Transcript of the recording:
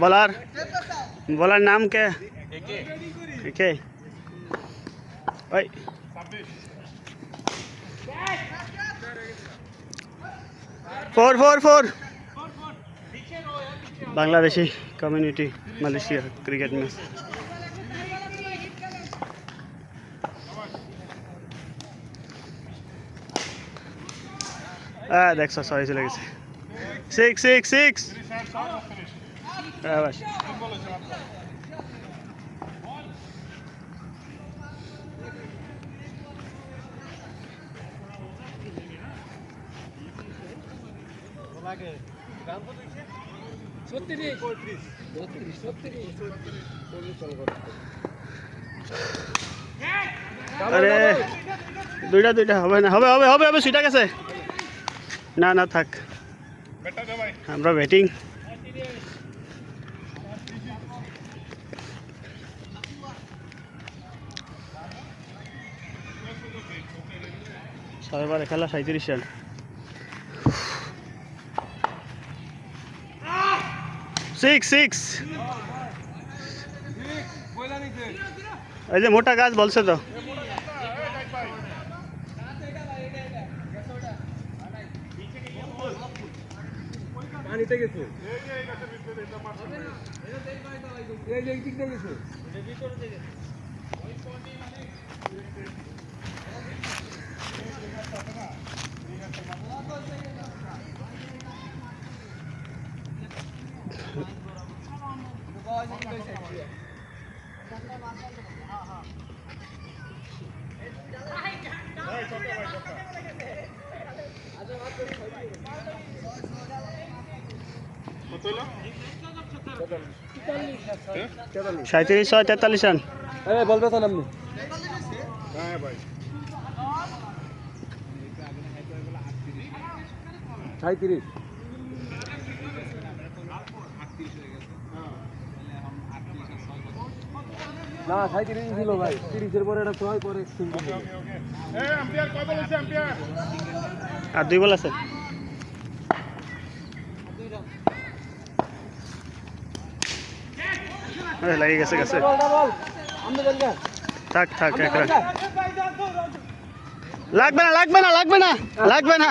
Bowler. Bowler नाम क्या ठीक है four four four. Bangladeshi community Malaysia cricket में। হ্যাঁ দেখছ ছয় চলে গেছে। সিক্স সিক্স সিক্স হ্যাঁ আরে, দুইটা দুইটা, হবে না, হবে হবে হবে হবে সুইটা গেছে। না না, থাক। আমরা ব্যাটিং ছয়বারে খেলা সাঁত্রিশ রান। সিক্স সিক্স এই যে মোটা গাছ বলছে তো। পানিতে গেছে? এই যে দিক দিয়ে গেছে? সাঁত্রিশ ছয় তেতাল্লিশ রান। এই বলবে তো নামনি সাঁত্রিশ না সাঁত্রিশ ছিল ভাই। তিরিশের পরে এটা ছয় পরে আর দুই বল আছে। লাগে গেছে গেছে বল, বল, বল। আমনে বল গা। থাক থাক আমনে এক বল রান গা। লাগবে না লাগবে না লাগবে না লাগবে না